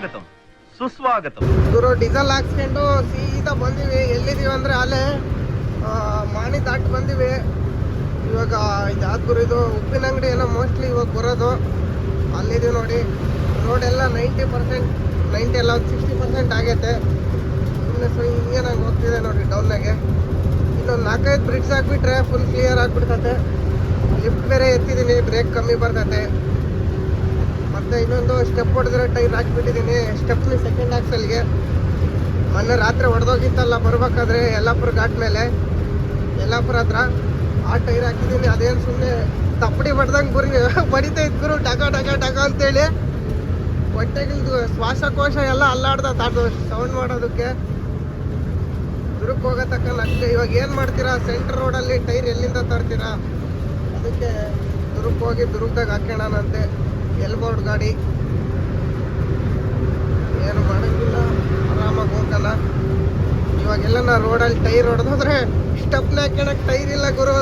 ಸ್ವಾಗತಂ ಸುಸ್ವಾಗತಂ. ಗುರು, diesel ಹಾಕ್ಸ್ಕೊಂಡು ಸೀದಾ ಬಂದಿವಿ. ಎಲ್ಲಿದೀವಿ ಅಂದ್ರೆ ಅಲ್ಲೇ ಮಾಣಿ ದಾಟ್ ಬಂದಿವಿ. ಇವಾಗ ಯಾವ್ದು ಗುರು ಇದು? ಉಪ್ಪಿನ ಅಂಗಡಿ ಏನೋ ಮೋಸ್ಟ್ಲಿ ಇವಾಗ ಬರೋದು. ಅಲ್ಲಿದೀವಿ ನೋಡಿ. ರೋಡ್ ಎಲ್ಲ ನೈಂಟಿ ಪರ್ಸೆಂಟ್ ನೈಂಟಿ ಎಲ್ಲ ಸಿಕ್ಸ್ಟಿ ಪರ್ಸೆಂಟ್ ಆಗೈತೆ. ಸುಮ್ಮನೆ ಸೊ ಹಿಂಗೇನಾಗಿ ಹೋಗ್ತಿದೆ ನೋಡಿ ಡೌನ್ನಾಗೆ ಇನ್ನೊಂದು ನಾಲ್ಕೈದು ಬ್ರಿಡ್ಜ್ ಹಾಕ್ಬಿಟ್ರೆ ಫುಲ್ ಕ್ಲಿಯರ್ ಆಗಿಬಿಡ್ತತೆ. ಲಿಫ್ಟ್ ಬೇರೆ ಎತ್ತಿದ್ದೀನಿ ಬ್ರೇಕ್ ಕಮ್ಮಿ ಬರ್ತತೆ. ಮತ್ತೆ ಇನ್ನೊಂದು ಸ್ಟೆಪ್ ಹೊಡೆದ್ರೆ ಟೈರ್ ಹಾಕ್ಬಿಟ್ಟಿದ್ದೀನಿ. ಸ್ಟೆಪ್ಲಿ ಸೆಕೆಂಡ್ ಆಕ್ಸಲ್ಗೆ ಮೊನ್ನೆ ರಾತ್ರಿ ಹೊಡೆದೋಗಿತ್ತಲ್ಲ, ಬರ್ಬೇಕಾದ್ರೆ ಯಲ್ಲಾಪುರ ಘಾಟ್ ಮೇಲೆ. ಯಲ್ಲಾಪುರ ಹತ್ರ ಆ ಟೈರ್ ಹಾಕಿದ್ದೀನಿ. ಅದೇನು ಸುಮ್ಮನೆ ತಪ್ಪಡಿ ಬಡ್ದಂಗೆ ಬರಿ ಬಡಿತಾ ಇದ್ಗುರು ಡಗ ಡಗ ಡಗ ಅಂತೇಳಿ. ಹೊಟ್ಟೆಗಿಲ್ದು ಶ್ವಾಸಕೋಶ ಎಲ್ಲ ಅಲ್ಲಾಡ್ದ ತಾಡ್ದು ಸೌಂಡ್ ಮಾಡೋದಕ್ಕೆ. ದುರುಕ್ ಹೋಗೋ ತಕ್ಕ ಅಷ್ಟೇ ಇವಾಗ ಏನು ಮಾಡ್ತೀರಾ? ಸೆಂಟ್ರ್ ರೋಡಲ್ಲಿ ಟೈರ್ ಎಲ್ಲಿಂದ ತರ್ತೀರಾ? ಅದಕ್ಕೆ ದುರುಕ್ ಹೋಗಿ ದುರ್ಗದಾಗ ಎಲ್ಬೋರ್ಡ್ ಗಾಡಿ. ಏನು ಮಾಡೋಕ್ಕಿಲ್ಲ, ಆರಾಮಾಗಿ ಹೋಗಲ್ಲ. ಇವಾಗೆಲ್ಲ ನಾ ರೋಡಲ್ಲಿ ಟೈರ್ ಹೊಡೆದೋದ್ರೆ ಸ್ಟಪ್ನ ಹಾಕೋಣಕ್ಕೆ ಟೈರ್ ಇಲ್ಲ ಗುರು.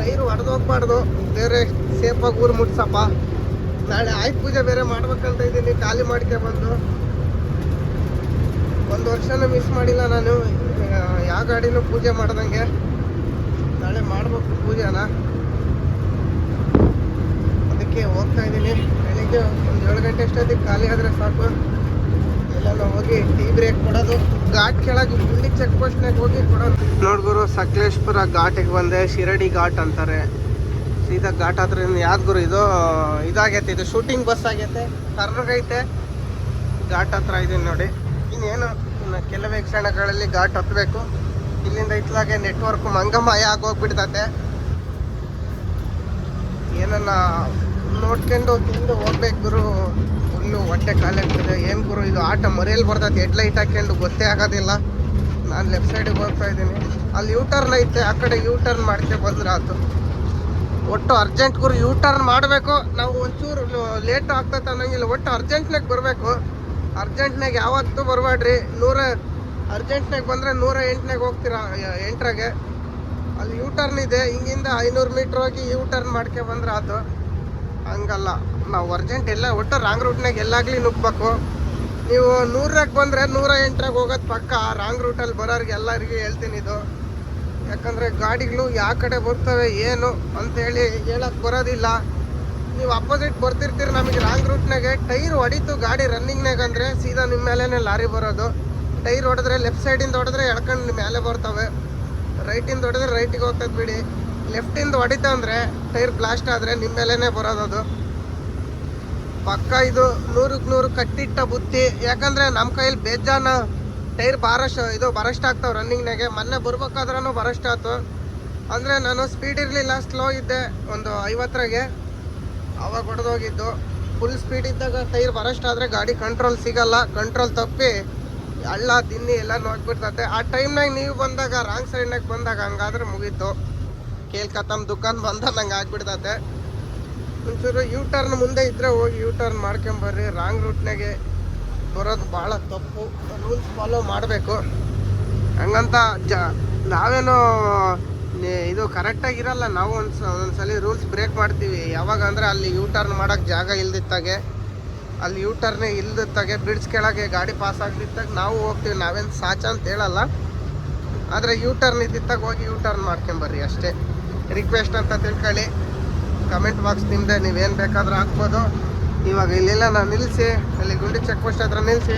ಟೈರ್ ಹೊಡೆದೋಗ್ಬಾರ್ದು ಬೇರೆ ಸೇಫಾಗಿ ಊರು ಮುಟ್ಸಪ್ಪ. ನಾಳೆ ಆಯ್ತು ಪೂಜೆ ಬೇರೆ ಮಾಡ್ಬೇಕಂತ ಇದ್ದೀನಿ, ಖಾಲಿ ಮಾಡ್ಕೆ ಬಂದು. ಒಂದು ವರ್ಷನೂ ಮಿಸ್ ಮಾಡಿಲ್ಲ ನಾನು. ಯಾವ ಗಾಡಿನೂ ಪೂಜೆ ಮಾಡ್ದಂಗೆ. ನಾಳೆ ಮಾಡ್ಬೇಕು ಪೂಜೆನ ಅದಕ್ಕೆ ಹೋಗ್ತಾ ಇದ್ದೀನಿ ಬೆಳಿಗ್ಗೆ ಒಂದು ಏಳು ಗಂಟೆ ಅಷ್ಟೊತ್ತಿಗೆ ಖಾಲಿ ಆದರೆ ಸಾಕು. ಎಲ್ಲೆಲ್ಲ ಹೋಗಿ ಟೀ ಬ್ರೇಕ್ ಕೊಡೋದು. ಘಾಟ್ ಕೆಳಗೆ ಗುಂಡಿ ಚೆಕ್ ಪೋಸ್ಟ್ನಾಗ ಹೋಗಿ ಕೊಡೋದು. ನೋಡ್ಗುರು ಸಕಲೇಶ್ಪುರ ಘಾಟಿಗೆ ಬಂದೆ, ಶಿರಡಿ ಘಾಟ್ ಅಂತಾರೆ. ಸೀದಾ ಘಾಟ್ ಹತ್ರ ಯಾವ್ದು ಗುರು ಇದು? ಇದಾಗೈತೆ, ಇದು ಶೂಟಿಂಗ್ ಬಸ್ ಆಗೈತೆ ಕರ್ನಾಗೈತೆ ಘಾಟ್ ಹತ್ರ ಇದೀನಿ ನೋಡಿ. ಇನ್ನೇನು, ಇನ್ನು ಕೆಲವೇ ಕ್ಷಣಗಳಲ್ಲಿ ಘಾಟ್ ಹತ್ತಬೇಕು ಇಲ್ಲಿಂದ ಇತ್ಲಾಗೆ ನೆಟ್ವರ್ಕ್ ಮಂಗಮಾಯ ಆಗೋಗ್ಬಿಡ್ತತೆ. ಏನನ್ನ ನೋಡ್ಕೊಂಡು ತಿಂದು ಹೋಗ್ಬೇಕು ಗುರು. ಫುಲ್ಲು ಹೊಟ್ಟೆ ಇದೆ ಏನು ಗುರು, ಇದು ಆಟ ಮರೆಯಲ್ಲಿ ಬರ್ತದೆ ಹೆಡ್ ಲೈಟ್ ಹಾಕೊಂಡು ಗೊತ್ತೇ ಆಗೋದಿಲ್ಲ. ನಾನು ಲೆಫ್ಟ್ ಸೈಡಿಗೆ ಹೋಗ್ತಾ ಇದ್ದೀನಿ. ಅಲ್ಲಿ ಯೂ ಟರ್ನ್ ಐತೆ. ಆ ಕಡೆ ಯೂ ಟರ್ನ್ ಮಾಡ್ಕೆ ಬಂದ್ರೆ ಆಯ್ತು ಒಟ್ಟು ಅರ್ಜೆಂಟ್ ಗುರು ಯೂ ಟರ್ನ್ ಮಾಡಬೇಕು. ನಾವು ಒಂಚೂರು ಲೇಟ್ ಆಗ್ತೈತೆ ಅನ್ನೋಂಗಿಲ್ಲ. ಒಟ್ಟು ಅರ್ಜೆಂಟ್ನಾಗ ಬರಬೇಕು. ಅರ್ಜೆಂಟ್ನಾಗ ಯಾವತ್ತೂ ಬರಬೇಡ್ರಿ ನೂರ ಅರ್ಜೆಂಟ್ನಾಗ ಬಂದರೆ ನೂರ ಎಂಟನಾಗ ಹೋಗ್ತೀರಾ ಎಂಟ್ರಾಗೆ. ಅಲ್ಲಿ ಯೂ ಟರ್ನ್ ಇದೆ. ಹಿಂಗಿಂದ ಐನೂರು ಮೀಟ್ರ್ ಹೋಗಿ ಯೂ ಟರ್ನ್ ಮಾಡ್ಕೆ ಬಂದ್ರೆ ಆತು. ಹಂಗಲ್ಲ. ನಾವು ಅರ್ಜೆಂಟ್ ಎಲ್ಲ ಒಟ್ಟು ರಾಂಗ್ ರೂಟ್ನಾಗ ಎಲ್ಲಾಗ್ಲಿ ನುಗ್ಬೇಕು ನೀವು ನೂರಾಗ ಬಂದರೆ ನೂರ ಎಂಟ್ರಾಗ ಹೋಗೋದು ಪಕ್ಕ ರಾಂಗ್ ರೂಟಲ್ಲಿ ಬರೋರಿಗೆ ಎಲ್ಲರಿಗೆ ಹೇಳ್ತೀನಿ ಇದು. ಯಾಕಂದರೆ ಗಾಡಿಗಳು ಯಾವ ಕಡೆ ಬರ್ತವೆ, ಏನು ಅಂತೇಳಿ ಹೇಳಕ್ಕೆ ಬರೋದಿಲ್ಲ. ನೀವು ಅಪೋಸಿಟ್ ಬರ್ತಿರ್ತೀರಿ ನಮಗೆ ರಾಂಗ್ ರೂಟ್ನಾಗೆ ಟೈರ್ ಹೊಡಿತು ಗಾಡಿ ರನ್ನಿಂಗ್ನಾಗ ಅಂದರೆ ಸೀದಾ ನಿಮ್ಮ ಮೇಲೇ ಲಾರಿ ಬರೋದು. ಟೈರ್ ಹೊಡೆದ್ರೆ ಲೆಫ್ಟ್ ಸೈಡಿಂದ ಹೊಡೆದ್ರೆ ಎಳ್ಕೊಂಡು ನಿಮ್ಮ ಮೇಲೆ ಬರ್ತವೆ ರೈಟಿಂದ ಹೊಡೆದ್ರೆ ರೈಟಿಗೆ ಹೋಗ್ತದೆ ಬಿಡಿ. ಲೆಫ್ಟಿಂದ ಹೊಡಿತ ಅಂದರೆ ಟೈರ್ ಬ್ಲಾಸ್ಟ್ ಆದರೆ ನಿಮ್ಮ ಮೇಲೇ ಬರೋದು ಅದು. ಪಕ್ಕ ಇದು ನೂರಕ್ಕೆ ನೂರು ಕಟ್ಟಿಟ್ಟ ಬುತ್ತಿ. ಯಾಕಂದರೆ ನಮ್ಮ ಕೈಯಲ್ಲಿ ಬೇಜಾನ ಟೈರ್ ಬಾರಷ್ಟು ಇದು ಬರಸ್ಟ್ ಆಗ್ತಾವೆ ರನ್ನಿಂಗ್ನಾಗೆ ಮೊನ್ನೆ ಬರ್ಬೇಕಾದ್ರೂ ಬರಸ್ಟ್ ಆಯ್ತು ಅಂದರೆ ನಾನು ಸ್ಪೀಡ್ ಇರಲಿಲ್ಲ ಸ್ಲೋ ಇದ್ದೆ ಒಂದು ಐವತ್ತರಾಗೆ. ಅವಾಗ ಹೊಡೆದೋಗಿದ್ದು. ಫುಲ್ ಸ್ಪೀಡ್ ಇದ್ದಾಗ ಟೈರ್ ಬರಸ್ಟ್ ಆದರೆ ಗಾಡಿ ಕಂಟ್ರೋಲ್ ಸಿಗಲ್ಲ. ಕಂಟ್ರೋಲ್ ತಪ್ಪಿ ಹಳ್ಳ, ದಿನ್ನಿ ಎಲ್ಲ ನೋಡ್ಬಿಡ್ತತೆ ಆ ಟೈಮ್ನಾಗ ನೀವು ಬಂದಾಗ ರಾಂಗ್ ಸೈಡ್ನಾಗ ಬಂದಾಗ ಹಂಗಾದ್ರೆ ಮುಗೀತು. ಕೇಳ್ಕತ್ತಮ್ಮ ದುಕಾನ್ ಬಂದ ನಂಗೆ ಆಗ್ಬಿಡ್ತತೆ. ಒಂಚೂರು ಯೂ ಟರ್ನ್ ಮುಂದೆ ಇದ್ದರೆ ಹೋಗಿ ಯೂ ಟರ್ನ್ ಮಾಡ್ಕೊಂಬರ್ರಿ ರಾಂಗ್ ರೂಟ್ನಾಗೆ ಬರೋದು ಭಾಳ ತಪ್ಪು. ರೂಲ್ಸ್ ಫಾಲೋ ಮಾಡಬೇಕು. ಹಂಗಂತ ಜ, ನಾವೇನೋ ಇದು ಇದು ಕರೆಕ್ಟಾಗಿರಲ್ಲ ನಾವು ಒಂದು ಒಂದ್ಸಲಿ ರೂಲ್ಸ್ ಬ್ರೇಕ್ ಮಾಡ್ತೀವಿ. ಯಾವಾಗ ಅಂದರೆ ಅಲ್ಲಿ ಯೂ ಟರ್ನ್ ಮಾಡೋಕ್ಕೆ ಜಾಗ ಇಲ್ದಿತ್ತಾಗೆ. ಅಲ್ಲಿ ಯೂ ಟರ್ನೇ ಇಲ್ದಿತ್ತಾಗೆ ಬ್ರಿಡ್ಜ್ ಕೆಳಗೆ ಗಾಡಿ ಪಾಸ್ ಆಗ್ದಿತ್ತಾಗ ನಾವು ಹೋಗ್ತೀವಿ. ನಾವೇನು ಸಾಚ ಅಂತ ಹೇಳಲ್ಲ. ಆದರೆ ಯೂ ಟರ್ನ್ ಇದ್ದಿತ್ತಾಗ ಹೋಗಿ ಯೂ ಟರ್ನ್ ಮಾಡ್ಕೊಂಬರ್ರಿ ಅಷ್ಟೇ. ರಿಕ್ವೆಸ್ಟ್ ಅಂತ ತಿಳ್ಕೊಳ್ಳಿ. ಕಮೆಂಟ್ ಬಾಕ್ಸ್ ನಿಮ್ಮದೆ ನೀವೇನು ಬೇಕಾದರೂ ಹಾಕ್ಬೋದು. ಇವಾಗ ಇಲ್ಲೆಲ್ಲ ನಾನು ನಿಲ್ಲಿಸಿ ಅಲ್ಲಿ ಗುಂಡಿ ಚೆಕ್ ಪೋಸ್ಟ್ ಹತ್ರ ನಿಲ್ಲಿಸಿ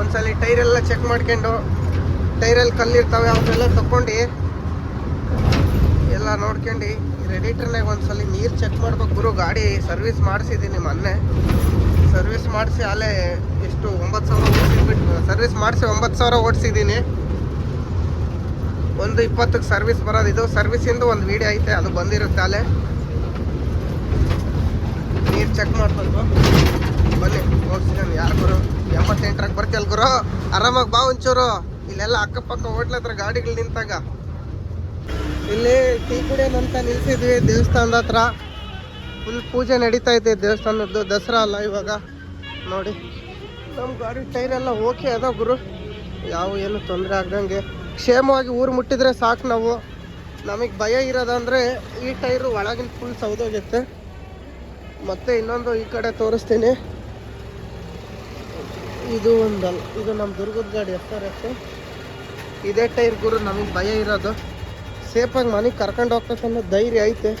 ಒಂದ್ಸಲ ಟೈರೆಲ್ಲ ಚೆಕ್ ಮಾಡ್ಕೊಂಡು ಟೈರಲ್ಲಿ ಕಲ್ಲಿರ್ತವೆ ಅವನ್ನೆಲ್ಲ ತಗೊಂಡು ಎಲ್ಲ ನೋಡ್ಕೊಂಡು ರೆಡಿಟರ್ನಾಗ ಒಂದ್ಸಲ ನೀರು ಚೆಕ್ ಮಾಡ್ಬೇಕು. ಗುರು, ಗಾಡಿ ಸರ್ವಿಸ್ ಮಾಡಿಸಿದ್ದೀನಿ ಮೊನ್ನೆ. ಸರ್ವಿಸ್ ಮಾಡಿಸಿ, ಅಲ್ಲೇ ಎಷ್ಟು, ಒಂಬತ್ತು ಸಾವಿರ ಸರ್ವಿಸ್ ಮಾಡಿಸಿ, ಒಂಬತ್ತು ಸಾವಿರ ಓಡಿಸಿದ್ದೀನಿ. ಒಂದು ಇಪ್ಪತ್ತಕ್ಕೆ ಸರ್ವಿಸ್ ಬರೋದು. ಇದು ಸರ್ವಿಸಿಂದ ಒಂದು ವೀಡಿಯೋ ಐತೆ, ಅದು ಬಂದಿರುತ್ತೆ ಅಲ್ಲೇ. ನೀರು ಚೆಕ್ ಮಾಡ್ಕೊಂಡು ಬನ್ನಿ. ನಾನು ಯಾರು ಗುರು? ಎಂಬತ್ತೆಂಟರಾಗ ಬರ್ತೀಯಲ್ಲ ಗುರು? ಆರಾಮಾಗಿ ಬಾ ಒಂಚೂರು. ಇಲ್ಲೆಲ್ಲ ಅಕ್ಕಪಕ್ಕ ಹೋಟ್ಲ ಹತ್ರ ಗಾಡಿಗಳು ನಿಂತಾಗ. ಇಲ್ಲಿ ಟೀ ಕುಡಿಯೋಣಂತ ನಿಲ್ಸಿದ್ವಿ ದೇವಸ್ಥಾನದ ಹತ್ರ. ಫುಲ್ ಪೂಜೆ ನಡೀತಾ ಇದೆ ದೇವಸ್ಥಾನದ್ದು, ದಸರಾ ಅಲ್ಲ ಇವಾಗ. ನೋಡಿ. ನಮ್ಮ ಗಾಡಿ ಟೈರ್ ಎಲ್ಲ ಓಕೆ ಅದ ಗುರು. ಯಾವ ಏನು ತೊಂದರೆ ಆಗ್ದಂಗೆ. ಕ್ಷೇಮವಾಗಿ ಊರು ಮುಟ್ಟಿದ್ರೆ ಸಾಕು ನಾವು. ನಮಗೆ ಭಯ ಇರೋದಂದ್ರೆ ಈ ಟೈರು ಒಳಗಿನ ಫುಲ್ ಸೌದೋಗುತ್ತೆ. ಮತ್ತೆ ಇನ್ನೊಂದು ಈ ಕಡೆ ತೋರಿಸ್ತೀನಿ. ಇದು ಒಂದಲ್ಲ, ಇದು ನಮ್ಮ ದುರ್ಗದ ಗಾಡಿ ಎಫ್ ಆರ್ ಎಫ್ ಇದೇ ಟೈರ್ ಗುರು, ನಮಗೆ ಭಯ ಇರೋದು. ಸೇಫಾಗಿ ಮನೆಗೆ ಕರ್ಕೊಂಡು ಹೋಗ್ತಕ್ಕ ಅನ್ನೋ ಧೈರ್ಯ ಐತೆ.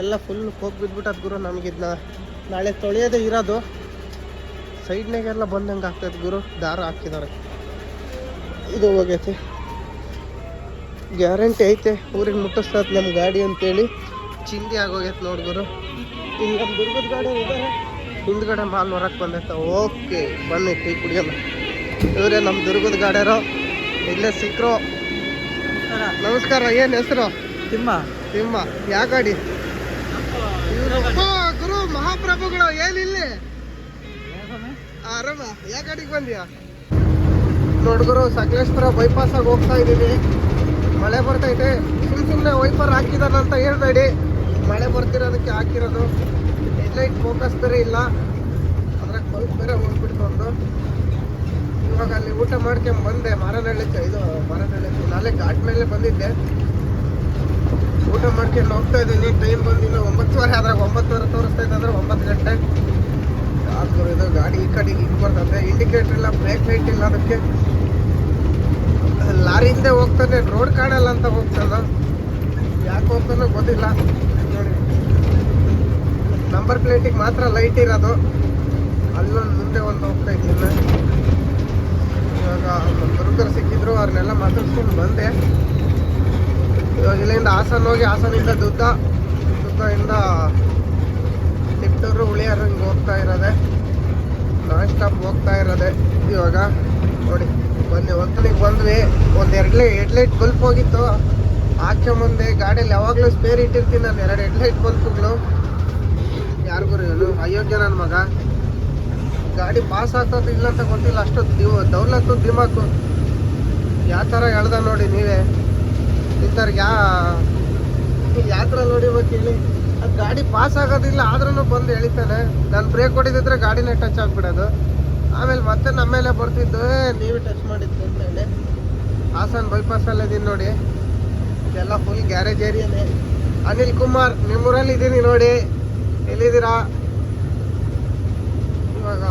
ಎಲ್ಲ ಫುಲ್ ಹೋಗಿ ಬಿದ್ಬಿಟ್ಟದ ಗುರು ನಮಗಿದ್ನ ನಾಳೆ ತೊಳೆಯೋದೇ ಇರೋದು. ಸೈಡ್ನಾಗೆಲ್ಲ ಬಂದಂಗೆ ಆಗ್ತೈತೆ ಗುರು, ದಾರ ಹಾಕಿದ್ದಾರೆ ಇದು ಹೋಗೈತೆ. ಗ್ಯಾರಂಟಿ ಐತೆ. ಊರಿಗೆ ಮುಟ್ಟಿಸ್ತದೆ ನಮ್ಮ ಗಾಡಿ ಅಂತೇಳಿ. ಚಿಂದಿ ಆಗೋಗೈತೆ ನೋಡಿ ಗುರು. ಇಲ್ಲಿ ನಮ್ಮ ದುರ್ಗದ ಗಾಡಿ ಇದ್ದಾರೆ ಹಿಂದ್ಗಡೆ ಮಾಲ್ ಹೊರಕ್ಕೆ ಬಂದೈತೆ. ಓಕೆ ಬನ್ನಿ ಟೀ ಕುಡಿಯೋಣ. ಇವರೇ ನಮ್ಮ ದುರ್ಗದ ಗಾಡಿಯರು ಇಲ್ಲೇ ಸಿಕ್ಕರು ನಮಸ್ಕಾರ ಏನು ಹೆಸರು? ತಿಮ್ಮ. ತಿಮ್ಮ ಯಾ ಗಾಡಿ? ಗುರು ಮಹಾಪ್ರಭುಗಳು ಏನಿಲ್ಲಿ? ಆರಾಮ ಯಾ ಗಾಡಿಗೆ ಬಂದ್ಯಾ? ನೋಡ್ಗುರು ಸಕಲೇಶ್ವರ ಬೈಪಾಸ್ ಆಗಿ ಹೋಗ್ತಾ ಇದೀವಿ ಮಳೆ ಬರ್ತೈತೆ ಸುಮ್ ಸುಮ್ಮನೆ ವೈಪರ್ ಹಾಕಿದಾನಂತ ಹೇಳ್ಬೇಡಿ. ಮಳೆ ಬರ್ತಿರೋದಕ್ಕೆ ಹಾಕಿರೋದು ಹೆಡ್ಲೈಟ್ ಫೋಕಸ್ ಬೇರೆ ಇಲ್ಲ. ಅದ್ರಾಗ ಬಲ್ಪ್ ಬೇರೆ ಹೋಗ್ಬಿಡ್ತು ಇವಾಗ ಅಲ್ಲಿ ಊಟ ಮಾಡ್ಕೊಂಡು ಬಂದೆ ಮಾರನಳ್ಳಿ ಇದು ಮಾರನಹಳ್ಳಿ ನಾಳೆ ಘಾಟ್ ಮೇಲೆ ಬಂದಿದ್ದೆ. ಊಟ ಮಾಡ್ಕೊಂಡು ಹೋಗ್ತಾ ಇದ್ದೀನಿ ಟೈಮ್ ಬಂದಿಲ್ಲ. ಒಂಬತ್ತುವರೆ ಆದ್ರೆ ಒಂಬತ್ತುವರೆ ತೋರಿಸ್ತಾ ಇದ್ದಂದ್ರೆ ಅಂದ್ರೆ ಒಂಬತ್ತು ಗಂಟೆ. ಆದ್ರೂ ಇದು ಗಾಡಿ ಈ ಕಡೆಗೆ ಹಿಂಗೆ ಬರ್ತದೆ. ಇಂಡಿಕೇಟರ್ ಇಲ್ಲ ಬ್ರೇಕ್ ಲೈಟ್ ಇಲ್ಲ ಅದಕ್ಕೆ. ಲಾರಿ ಹಿಂದೆ ಹೋಗ್ತಾನೆ, ರೋಡ್ ಕಾಣಲ್ಲ ಅಂತ ಹೋಗ್ತಾನೆ ಯಾಕೆ ಹೋಗ್ತಾನೋ ಗೊತ್ತಿಲ್ಲ. ನೋಡಿ. ನಂಬರ್ ಪ್ಲೇಟಿಗೆ ಮಾತ್ರ ಲೈಟ್ ಇರೋದು. ಅಲ್ಲೊಂದು ಮುಂದೆ ಒಂದು ಹೋಗ್ತಾ ಇದ್ದೀನಿ ಇವಾಗ ದುರ್ಗರು ಸಿಕ್ಕಿದ್ರು, ಅವ್ರನ್ನೆಲ್ಲ ಮಾತಾಡ್ಸ್ಕೊಂಡು ಬಂದೆ. ಇವಾಗ ಇಲ್ಲಿಂದ ಹಾಸನ ಹೋಗಿ ಹಾಸನಿಂದ ದುದ್ದ ದುದ್ದದಿಂದ ತಿಪ್ಟೂರು, ಉಳಿಯಾರು ಹಿಂಗೆ ಹೋಗ್ತಾ ಇರೋದೆ. ನಾನ್ ಸ್ಟಾಪ್ ಹೋಗ್ತಾ ಇರೋದೆ. ಇವಾಗ ನೋಡಿ ಬನ್ನಿ ಹೊತ್ತಲಿಗೆ ಬಂದ್ವಿ. ಒಂದು ಎರಡು ಹೆಡ್ಲೈಟ್ ಬಲ್ಪ್ ಹೋಗಿತ್ತು. ಆಚೆ ಮುಂದೆ ಗಾಡಿಯಲ್ಲಿ ಯಾವಾಗಲೂ ಸ್ಪೇರ್ ಇಟ್ಟಿರ್ತೀನಿ ನಾನು ಎರಡು ಹೆಡ್ಲೈಟ್ ಬಲ್ಪ್ಗಳು. ಯಾರಿಗೂ ಇವನು ಅಯೋಗ್ಯ ನನ್ನ ಮಗ. ಗಾಡಿ ಪಾಸ್ ಆಗ್ತದ ಇಲ್ಲ ಅಂತ ಗೊತ್ತಿಲ್ಲ. ಅಷ್ಟು ದೌಲತ್ತು ದಿಮಾಕು. ಯಾವ ಥರ ಎಳ್ದ ನೋಡಿ ನೀವೇ. ಇಂಥವ್ರಿಗೆ ಯಾ ಯಾವ ಥರ ನೋಡಿಬೇಕು ಹೇಳಿ. ಗಾಡಿ ಪಾಸ್ ಆಗೋದಿಲ್ಲ ಆದ್ರೂ ಬಂದು ಎಳಿತಾನೆ. ನಾನು ಬ್ರೇಕ್ ಹೊಡಿದಿದ್ರೆ ಗಾಡಿನೇ ಟಚ್ ಆಗ್ಬಿಡೋದು. ಆಮೇಲೆ ಮತ್ತೆ ನಮ್ಮ ಮೇಲೆ ಬರ್ತಿದ್ದು "ಏ, ನೀವೇ ಟಚ್ ಮಾಡಿದ್ದು ಅಂತ ಹೇಳಿ. ಹಾಸನ್ ಬೈಪಾಸಲ್ಲಿ ಇದೀನಿ ನೋಡಿ. ಎಲ್ಲ ಫುಲ್ ಗ್ಯಾರೇಜ್ ಏರಿಯಾನೇ ಅನಿಲ್ ಕುಮಾರ್ ನಿಮ್ಮೂರಲ್ಲಿ ಇದ್ದೀನಿ ನೋಡಿ. ಎಲ್ಲಿದ್ದೀರಾ? ಇವಾಗ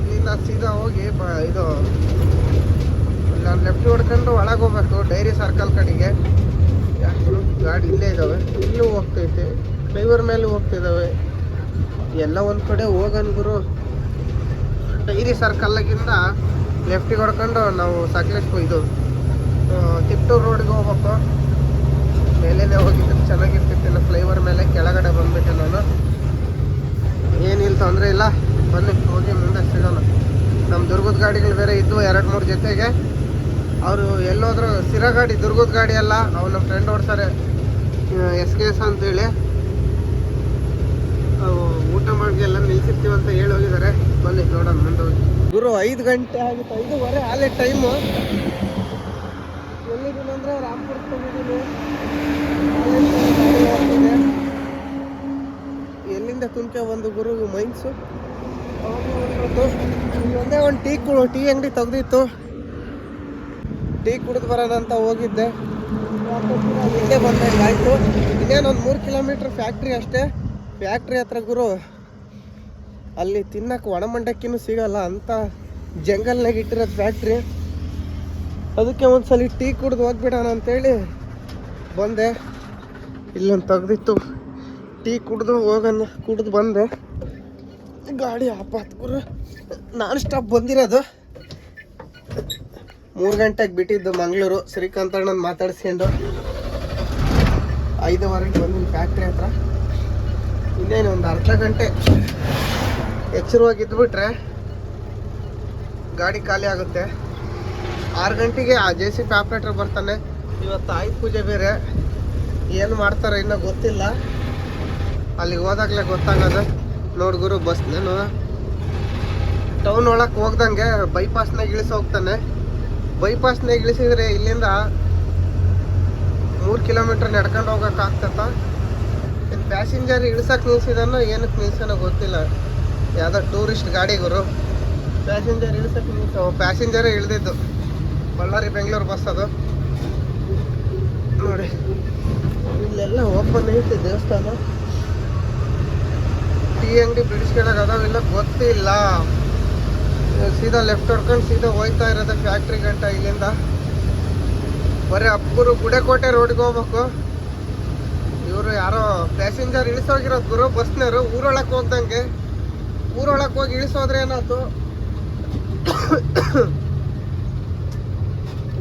ಇಲ್ಲಿಂದ ಸೀದಾ ಹೋಗಿ ಇದು ನಾನು ಲೆಫ್ಟ್ ಹೊಡ್ಕೊಂಡು ಒಳಗೆ ಹೋಗ್ಬೇಕು ಡೈರಿ ಸರ್ಕಲ್ ಕಡೆಗೆ. ಗಾಡಿ ಇಲ್ಲೇ ಇದ್ದಾವೆ ಇಲ್ಲೂ ಹೋಗ್ತೈತೆ. ಫ್ಲೈವರ್ ಮೇಲೆ ಹೋಗ್ತಿದ್ದಾವೆ. ಎಲ್ಲ ಒಂದು ಕಡೆ ಹೋಗನ್ ಗುರು. ಡೈರಿ ಸರ್ಕಲ್ಗಿಂದ ಲೆಫ್ಟಿಗೆ ಹೊಡ್ಕೊಂಡು ನಾವು ಸಕಲೇಶ್ಪುರ ಇದು ಆ, ತಿಪ್ಟೂರು ರೋಡ್ಗೆ ಹೋಗ್ಬೇಕು. ಮೇಲೇ ಹೋಗಿದ್ರೆ ಚೆನ್ನಾಗಿರ್ತಿತ್ತು ಫ್ಲೈವರ್ ಮೇಲೆ ಕೆಳಗಡೆ ಬಂದ್ಬಿಟ್ಟೆ ನಾನು. ಏನಿಲ್ಲ ತೊಂದರೆ ಇಲ್ಲ. ಬನ್ನಿ ಹೋಗಿ ಮುಂದೆ ಸಿಗೋಣ ನಮ್ಮ ದುರ್ಗದ ಗಾಡಿಗಳು ಬೇರೆ ಇದ್ದವು ಎರಡು ಮೂರು ಜೊತೆಗೆ. ಅವರು ಎಲ್ಲೋದ್ರೂ ಸಿರ ಗಾಡಿ ದುರ್ಗದ ಗಾಡಿ ಅಲ್ಲ. ಅವ್ರು ನಮ್ಮ ಫ್ರೆಂಡ್ ಓಡ್ತಾರೆ ಎಸ್ ಕೆ ಎಸ್ ಅಂತೇಳಿ. ಊಟ ಮಾಡಿ ಎಲ್ಲ ನಿಲ್ಸಿರ್ತೀವಿ ಅಂತ ಹೇಳಿ ಹೋಗಿದ್ದಾರೆ. ಬನ್ನಿ, ನೋಡೋಣ, ಮುಂದೆ ಹೋಗಿ. ಗುರು, ಐದು ಗಂಟೆ ಆಗಿತ್ತು. ಐದೂವರೆ ಆಲೇ ಟೈಮು ಎಲ್ಲಿದ್ದೀನಿ ಅಂದರೆ ರಾಮ್ಪುರಕ್ಕೆ. ಎಲ್ಲಿಂದ ತುಂಬ ಒಂದು ಗುರು, ಮೈನ್ಸು? ಒಂದೇ ಒಂದು ಟೀ ಕುಡು, ಟೀ ಅಂಗಡಿ ತೆಗ್ದಿತ್ತು. ಟೀ ಕುಡಿದು ಬರೋಣ ಅಂತ ಹೋಗಿದ್ದೆ. ಹಿಂದೆ ಇನ್ನೇನು ಒಂದು ಮೂರು ಕಿಲೋಮೀಟ್ರ್ ಫ್ಯಾಕ್ಟ್ರಿ ಅಷ್ಟೇ. ಫ್ಯಾಕ್ಟ್ರಿ ಹತ್ರ ಗುರು ಅಲ್ಲಿ ತಿನ್ನಕ್ಕೆ ಒಣಮಂಡಕ್ಕಿನೂ ಸಿಗಲ್ಲ ಅಂತ ಜಂಗಲ್ನಾಗ ಇಟ್ಟಿರೋದು ಫ್ಯಾಕ್ಟ್ರಿ ಅದಕ್ಕೆ ಒಂದ್ಸಲಿ ಟೀ ಕುಡ್ದು ಹೋಗ್ಬಿಡೋಣ ಅಂತೇಳಿ ಬಂದೆ. ಇಲ್ಲೊಂದು ತೆಗ್ದಿತ್ತು. ಟೀ ಕುಡ್ದು ಹೋಗೋಣ, ಕುಡ್ದು ಬಂದೆ. ಗಾಡಿ ಆಪಾತ್ ನಾನು ಸ್ಟಾಪ್ ಬಂದಿರೋದು. ಮೂರು ಗಂಟೆಗೆ ಬಿಟ್ಟಿದ್ದು ಮಂಗಳೂರು. ಶ್ರೀಕಾಂತ ಅಣ್ಣನ ಮಾತಾಡ್ಸ್ಕೊಂಡು ಐದುವರೆಗೆ ಬಂದಿನಿ ಫ್ಯಾಕ್ಟ್ರಿ ಹತ್ರ. ಇನ್ನೇನು, ಒಂದು ಅರ್ಧ ಗಂಟೆ. ಎಚ್ಚರವಾಗಿ ಇದ್ಬಿಟ್ರೆ ಗಾಡಿ ಖಾಲಿ ಆಗುತ್ತೆ. ಆರು ಗಂಟೆಗೆ ಆ ಜೆ ಸಿ ಪಿ ಆಪ್ರೇಟರ್ ಬರ್ತಾನೆ. ಇವತ್ತು ಆಯುಧ ಪೂಜೆ ಬೇರೆ. ಏನು ಮಾಡ್ತಾರೆ ಇನ್ನೂ ಗೊತ್ತಿಲ್ಲ. ಅಲ್ಲಿಗೆ ಹೋದಾಗಲೇ ಗೊತ್ತಾಗೋದು. ನೋಡ್ಗುರು ಬಸ್ ನಾನು ಟೌನ್ ಒಳಗೆ ಹೋಗ್ದಂಗೆ ಬೈಪಾಸ್ನಾಗ ಇಳಿಸಿ ಹೋಗ್ತಾನೆ. ಬೈಪಾಸ್ನಾಗ ಇಳಿಸಿದ್ರೆ ಇಲ್ಲಿಂದ ಮೂರು ಕಿಲೋಮೀಟ್ರ್ ನಡ್ಕೊಂಡು ಹೋಗೋಕ್ಕಾಗ್ತತ್ತ ಇದು ಪ್ಯಾಸೆಂಜರ್ ಇಳಿಸೋಕೆ ನಿಲ್ಸಿದಾನೋ ಏನಕ್ಕೆ ನಿಲ್ಸನೋ ಗೊತ್ತಿಲ್ಲ. ಯಾವುದೋ ಟೂರಿಸ್ಟ್ ಗಾಡಿ ಗುರು. ಪ್ಯಾಸೆಂಜರ್ ಇಳ್ಸಕ್ಕೆ ಪ್ಯಾಸೆಂಜರ್ ಪ್ಯಾಸೆಂಜರೇ ಇಳ್ದಿದ್ದು. ಬಳ್ಳಾರಿ ಬೆಂಗಳೂರು ಬಸ್ ಅದು. ನೋಡಿ. ಇಲ್ಲೆಲ್ಲ ಓಪನ್ ಐತೆ ದೇವಸ್ಥಾನ. ಟೀ ಅಂಗಡಿ ಬಿಡಿಸ್ಕೊಳಕ್ ಅದಾವಿಲ್ಲ ಗೊತ್ತಿಲ್ಲ. ಸೀದಾ ಲೆಫ್ಟ್ ಹೊಡ್ಕೊಂಡು ಸೀದಾ ಹೋಯ್ತಾ ಇರೋದು ಫ್ಯಾಕ್ಟ್ರಿ ಗಂಟ ಇಲ್ಲಿಂದ. ಬರೀ ಅಪ್ಪರು ಗುಡೆಕೋಟೆ ರೋಡ್ಗೆ ಹೋಗ್ಬೇಕು. ಇವರು ಯಾರೋ ಪ್ಯಾಸೆಂಜರ್ ಇಳಿಸೋಗಿರೋದು ಗುರು ಬಸ್ನವರು ಊರೊಳಕ್ಕೆ ಹೋಗ್ದಂಗೆ. ಊರೊಳಕ್ಕೆ ಹೋಗಿ ಇಳಿಸೋದ್ರೆ ಏನಾಯ್ತು?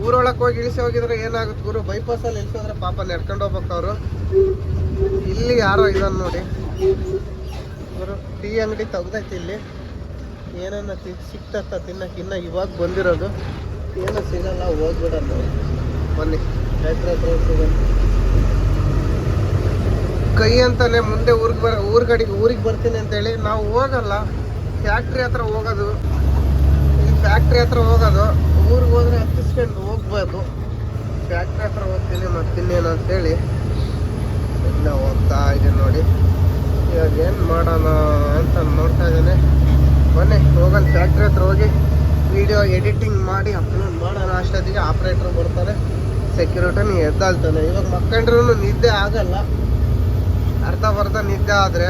ಊರೊಳಕ್ ಹೋಗಿ ಇಳಿಸಿ ಹೋಗಿದ್ರೆ ಏನಾಗುತ್ತೆ ಗುರು? ಬೈಪಾಸಲ್ಲಿ ಇಳಿಸೋದ್ರೆ ಪಾಪ ನಡ್ಕೊಂಡು ಹೋಗ್ಬೇಕು ಅವರು. ಇಲ್ಲಿ ಯಾರೋ ಇದನ್ನ ನೋಡಿ. ಗುರು, ಟೀ ಅಂಗಡಿ ತೆಗ್ದೈತಿ ಇಲ್ಲಿ. ಏನನ್ನ ಸಿಕ್ತತ್ತ ತಿನ್ನಕ್ಕೆ ಇನ್ನ ಇವಾಗ ಬಂದಿರೋದು. ಏನೋ ಸಿಗಲ್ಲ ಹೋಗ್ಬಿಡಲ್ಲ ಬನ್ನಿ. ರೈತರ ಹತ್ರ ಕೈ ಅಂತಾನೆ ಮುಂದೆ ಊರಿಗೆ ಬರ ಊರ್ ಕಡೆಗೆ ಊರಿಗೆ ಬರ್ತೀನಿ ಅಂತೇಳಿ ನಾವು ಹೋಗಲ್ಲ. ಫ್ಯಾಕ್ಟ್ರಿ ಹತ್ರ ಹೋಗೋದು. ಈ ಫ್ಯಾಕ್ಟ್ರಿ ಹತ್ರ ಹೋಗೋದು. ಊರಿಗೆ ಹೋದ್ರೆ ಹತ್ತಿಸ್ಕೊಂಡು ಹೋಗ್ಬೋದು ಫ್ಯಾಕ್ಟ್ರಿ ಹತ್ರ ಹೋಗ್ತೀನಿ ಮತ್ತಿನ್ನೇನು ಅಂತೇಳಿ. ಇಲ್ಲ ಹೋಗ್ತಾ ಇದ್ದೀನಿ ನೋಡಿ. ಇವಾಗ ಏನು ಮಾಡೋಣ ಅಂತ ನೋಡ್ತಾ ಇದ್ದೇನೆ. ಬನ್ನಿ ಹೋಗಲ್ಲ ಫ್ಯಾಕ್ಟ್ರಿ ಹತ್ರ ಹೋಗಿ ವಿಡಿಯೋ ಎಡಿಟಿಂಗ್ ಮಾಡಿ ಅಪ್ಲೋಡ್ ಮಾಡೋಣ. ಅಷ್ಟೊತ್ತಿಗೆ ಆಪ್ರೇಟ್ರ್ ಬರ್ತಾರೆ. ಸೆಕ್ಯೂರಿಟಿನ ಎದ್ದಾಳ್ತಾನೆ ಇವಾಗ ಮಕ್ಕಂಡ್ರೂ ನಿದ್ದೆ ಆಗಲ್ಲ. ಅರ್ಧ ಬರ್ಧ ನಿದ್ದೆ ಆದರೆ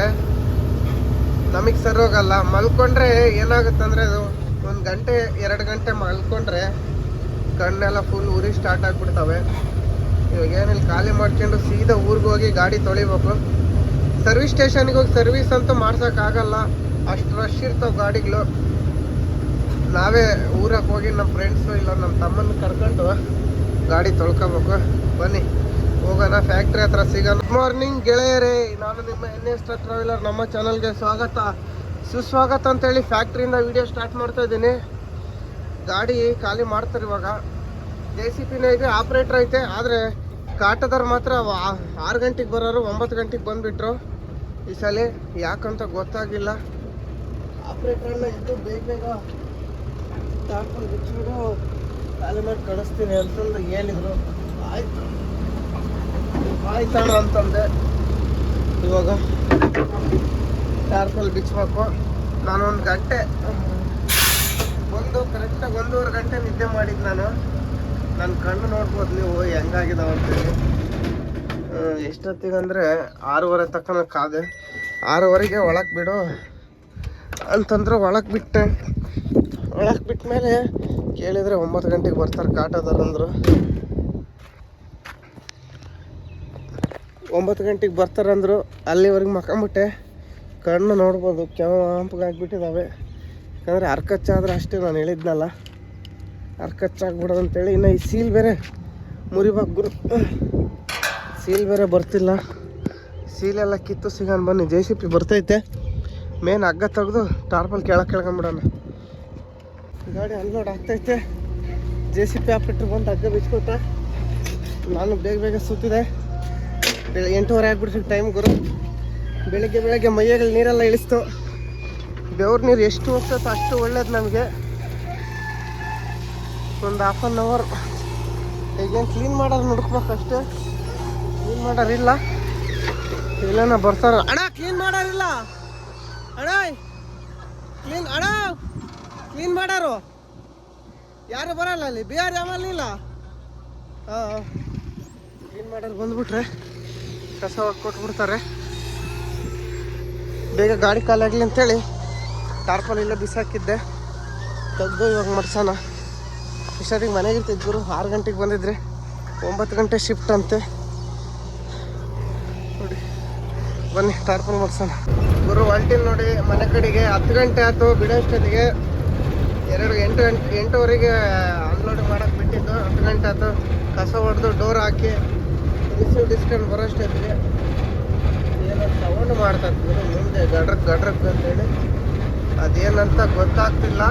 ನಮಗೆ ಸರಿ ಹೋಗಲ್ಲ ಮಲ್ಕೊಂಡ್ರೆ ಏನಾಗುತ್ತಂದ್ರೆ ಅದು ಒಂದು ಗಂಟೆ, ಎರಡು ಗಂಟೆ ಮಲ್ಕೊಂಡ್ರೆ ಕಣ್ಣೆಲ್ಲ ಫುಲ್ ಉರಿ ಸ್ಟಾರ್ಟ್ ಆಗಿಬಿಡ್ತವೆ. ಇವಾಗ ಏನಿಲ್ಲ, ಖಾಲಿ ಮಾಡ್ಕೊಂಡು ಸೀದಾ ಊರಿಗೆ ಹೋಗಿ ಗಾಡಿ ತೊಳಿಬೇಕು. ಸರ್ವಿಸ್ ಸ್ಟೇಷನ್ಗೆ ಹೋಗಿ ಸರ್ವಿಸ್ ಅಂತೂ ಮಾಡ್ಸೋಕ್ಕಾಗಲ್ಲ ಅಷ್ಟು ರಶ್ ಇರ್ತಾವೆ ಗಾಡಿಗಳು. ನಾವೇ ಊರಿಗೆ ಹೋಗಿ ನಮ್ಮ ಫ್ರೆಂಡ್ಸು ಇಲ್ಲ ನಮ್ಮ ತಮ್ಮನ ಕರ್ಕೊಂಡು ಗಾಡಿ ತೊಳ್ಕೊಬೇಕು. ಬನ್ನಿ. ಹೋಗೋಣ ಫ್ಯಾಕ್ಟ್ರಿ ಹತ್ರ ಸಿಗೋಣ. ಗುಡ್ ಮಾರ್ನಿಂಗ್ ಗೆಳೆಯರೇ, ನಾನು ನಿಮ್ಮ ಎನ್ ಎಸ್ ಟ್ರಾವೆಲರ್ ನಮ್ಮ ಚಾನಲ್ಗೆ ಸ್ವಾಗತ. ಸುಸ್ವಾಗತ ಅಂತೇಳಿ ಫ್ಯಾಕ್ಟ್ರಿಯಿಂದ ವಿಡಿಯೋ ಸ್ಟಾರ್ಟ್ ಮಾಡ್ತಾ ಇದ್ದೀನಿ. ಗಾಡಿ ಖಾಲಿ ಮಾಡ್ತಾರೆ ಇವಾಗ. ಜೆ ಸಿ ಪಿನೇ ಇದೆ ಆಪ್ರೇಟ್ರ್ ಐತೆ, ಆದರೆ ಕಾಟದವ್ರು ಮಾತ್ರ ಆರು ಗಂಟೆಗೆ ಬರೋರು, ಒಂಬತ್ತು ಗಂಟೆಗೆ ಬಂದುಬಿಟ್ರು. ಈ ಸಲ ಯಾಕಂತ ಗೊತ್ತಾಗಿಲ್ಲ. ಆಪ್ರೇಟ್ರನ್ನ ಇದ್ದು ಬೇಗ ಬೇಗ ಟಾರ್ಪಲ್ ಬಿಚ್ಚಿಬಿಟ್ಟು ಖಾಲಿ ಮಾಡಿ ಕಳಿಸ್ತೀನಿ ಅಂತಂದು ಹೇಳಿದರು. ಆಯ್ತು. ಆಯ್ತಣ್ಣ ಅಂತಂದೆ. ಇವಾಗ ಟಾರ್ಪಲ್ ಬಿಚ್ಚಬೇಕು ನಾನೊಂದು ಗಂಟೆ, ಒಂದು ಕರೆಕ್ಟಾಗಿ ಒಂದೂವರೆ ಗಂಟೆ ನಿದ್ದೆ ಮಾಡಿದ್ದು ನಾನು. ನನ್ನ ಕಣ್ಣು ನೋಡ್ಬೋದು ನೀವು, ಹೆಂಗಾಗಿದಾವೆ ಅಂತೇಳಿ. ಎಷ್ಟೊತ್ತಿಗೆ ಅಂದರೆ ಆರೂವರೆ ತಕ್ಕನ ಕಾದೆ. ಆರೂವರೆಗೆ ಒಳಗೆ ಬಿಡು ಅಂತಂದ್ರೆ ಒಳಗೆ ಬಿಟ್ಟೆ. ಒಳಗೆ ಬಿಟ್ಟ ಮೇಲೆ ಕೇಳಿದರೆ ಒಂಬತ್ತು ಗಂಟೆಗೆ ಬರ್ತಾರೆ ಕಾಟೋದವ್ರು ಒಂಬತ್ತು ಗಂಟೆಗೆ ಬರ್ತಾರಂದ್ರು, ಅಲ್ಲಿವರೆಗೆ ಮಕ್ಕಂಬಿಟ್ಟೆ. ಕಣ್ಣು ನೋಡ್ಬೋದು ಕೆಂಪಗೆ ಆಗಿಬಿಟ್ಟಿದ್ದಾವೆ ಯಾಕಂದರೆ ಅರ್ಕಚ್ಚಾದ್ರೆ ಅಷ್ಟೇ ನಾನು ಹೇಳಿದ್ನಲ್ಲ. ಅಂತೇಳಿ ಇನ್ನು ಈ ಸೀಲ್ ಬೇರೆ ಮುರಿಬೇಕು. ಗುರು ಸೀಲ್ ಬೇರೆ ಬರ್ತಿಲ್ಲ. ಸೀಲೆಲ್ಲ ಕಿತ್ತು ಸಿಗೋಣ ಬನ್ನಿ. ಜೆ ಸಿ ಪಿ ಬರ್ತೈತೆ. ಮೇನ್ ಹಗ್ಗ ತೆಗೆದು ಟಾರ್ಪಲ್ ಕೆಳಗೆ ಕೆಳ್ಕೊಂಬಿಡೋಣ. ಗಾಡಿ ಅನ್ಲೋಡ್ ಆಗ್ತೈತೆ. ಜೆ ಸಿ ಪಿ ಆಪ್ರೇಟ್ರ್ ಬಂದು ಹಗ್ಗ ಬಿಚ್ಕೊತ. ನಾನು ಬೇಗ ಬೇಗ ಸುತ್ತಿದೆ. ಬೆಳೆ ಎಂಟೂವರೆ ಆಗ್ಬಿಡ್ತು ಟೈಮ್ ಗುರು. ಬೆಳಗ್ಗೆ ಬೆಳಗ್ಗೆ ಮೈಯಾಗಲ್ಲಿ ನೀರೆಲ್ಲ ಇಳಿಸ್ತು. ಬೆವ್ರ ನೀರು ಎಷ್ಟು ಹೋಗ್ತೈತೋ ಅಷ್ಟು ಒಳ್ಳೇದು ನಮಗೆ. ಒಂದು ಹಾಫ್ ಆನ್ ಅವರ್ ಈಗೇನು ಕ್ಲೀನ್ ಮಾಡೋರು ನೋಡ್ಕೋಬೇಕು ಅಷ್ಟೇ. ಕ್ಲೀನ್ ಮಾಡೋರಿಲ್ಲ. ಇಲ್ಲೇನ ಬರ್ತಾರ. ಅಣ್ಣ ಕ್ಲೀನ್ ಮಾಡೋರಿಲ್ಲ. ಅಣ್ಣ ಕ್ಲೀನ್ ಅಣ್ಣ ಕ್ಲೀನ್ ಮಾಡೋರು. ಯಾರು ಬರಲ್ಲ ಅಲ್ಲಿ. ಬಿ ಆರ್ ಯಾವಲ್ಲಿ ಇಲ್ಲ. ಹಾಂ ಕ್ಲೀನ್ ಮಾಡೋರು ಬಂದ್ಬಿಟ್ರೆ. ಕಸ ಕೊಟ್ಬಿಡ್ತಾರೆ. ಬೇಗ ಗಾಡಿ ಕಾಲಾಗಲಿ ಅಂತೇಳಿ ಟಾರ್ಪಲ್ ಇಲ್ಲ ಬಿಸಾಕಿದ್ದೆ. ತೆಗ್ದು ಇವಾಗ ಮಡ್ಸೋಣ. ಇಷ್ಟೊತ್ತಿಗೆ ಮನೆಗೆ ಇರ್ತಿದ್ದು ಗುರು. ಆರು ಗಂಟೆಗೆ ಬಂದಿದ್ರೆ. ಒಂಬತ್ತು ಗಂಟೆ ಶಿಫ್ಟ್ ಅಂತೆ. ನೋಡಿ, ಬನ್ನಿ, ಟಾರ್ಪಲ್ ಮಡ್ಸೋಣ. ಗುರು ಹೊಲ್ಟಿಲ್ ನೋಡಿ, ಮನೆ ಕಡೆಗೆ ಹತ್ತು ಗಂಟೆ ಆಯಿತು. ಬಿಡೋ ಅಷ್ಟೊತ್ತಿಗೆ ಎರಡು ಎಂಟು ಗಂಟೆ, ಎಂಟುವರೆಗೆ ಅನ್ಲೋಡ್ ಮಾಡೋಕ್ಕೆ ಬಿಟ್ಟಿದ್ದು. ಹತ್ತು ಗಂಟೆ ಆಯಿತು. ಕಸ ಹೊಡೆದು ಡೋರ್ ಹಾಕಿ ರಿಸೀವ್ ಡಿಸ್ಕೌಂಟ್ ಇದೆ. ಏನೋ ಸೌಂಡ್ ಮಾಡ್ತಾರೆ ಮುಂದೆ ಗಡ್ರಕ್ ಗಡ್ರಕ್ ಅಂತೇಳಿ. ಅದೇನಂತ ಗೊತ್ತಾಗ್ತಿಲ್ಲ.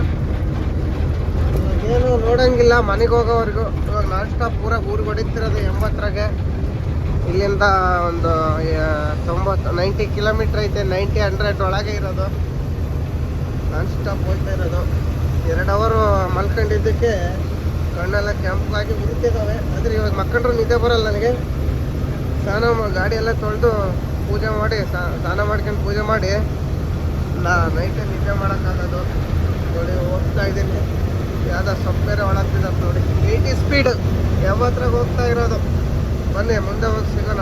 ಏನು ನೋಡಂಗಿಲ್ಲ ಮನೆಗೆ ಹೋಗೋವರೆಗೂ. ಇವಾಗ ನಾನ್ ಸ್ಟಾಪ್ ಪೂರ ಊರಿಗೆ ಹೊಡಿತಿರೋದು ಎಂಬತ್ತರಾಗೆ. ಇಲ್ಲಿಂದ ಒಂದು ತೊಂಬತ್ತು ನೈಂಟಿ ಕಿಲೋಮೀಟ್ರ್ ಐತೆ ನೈಂಟಿ ಹಂಡ್ರೆಡ್ ಒಳಗೆ ಇರೋದು. ನಾನ್ ಸ್ಟಾಪ್ ಹೋಗ್ತಾ ಇರೋದು. ಎರಡು ಅವರು ಮಲ್ಕೊಂಡಿದ್ದಕ್ಕೆ ಕಣ್ಣೆಲ್ಲ ಕೆಂಪಾಗಿ ಉರಿತಿದ್ದಾವೆ ಆದರೆ ಇವಾಗ ಮಕ್ಕಂಡ್ರು ನಿದ್ದೆ ಬರಲ್ಲ ನನಗೆ. ಸ್ನಾನ ಗಾಡಿ ಎಲ್ಲ ತೊಳೆದು ಪೂಜೆ ಮಾಡಿ, ಸ್ನಾ- ಸ್ನಾನ ಮಾಡ್ಕೊಂಡು ಪೂಜೆ ಮಾಡಿ, ನಾ ನೈಟೇ ನಿದ್ದೆ ಮಾಡೋಕ್ಕಾಗೋದು ನೋಡಿ, ಹೋಗ್ತಾ ಇದ್ದೀನಿ. ಯಾವುದೋ ಸೊಪ್ಪೇರೆ ಒಳಗ್ತಿದ್ದ ನೋಡಿ. ಏಯ್ಟಿ ಸ್ಪೀಡ್ ಯಾವತ್ರಾಗ ಹೋಗ್ತಾ ಇರೋದು? ಬನ್ನಿ, ಮುಂದೆ ಹೋಗಿ ಸಿಗೋಣ.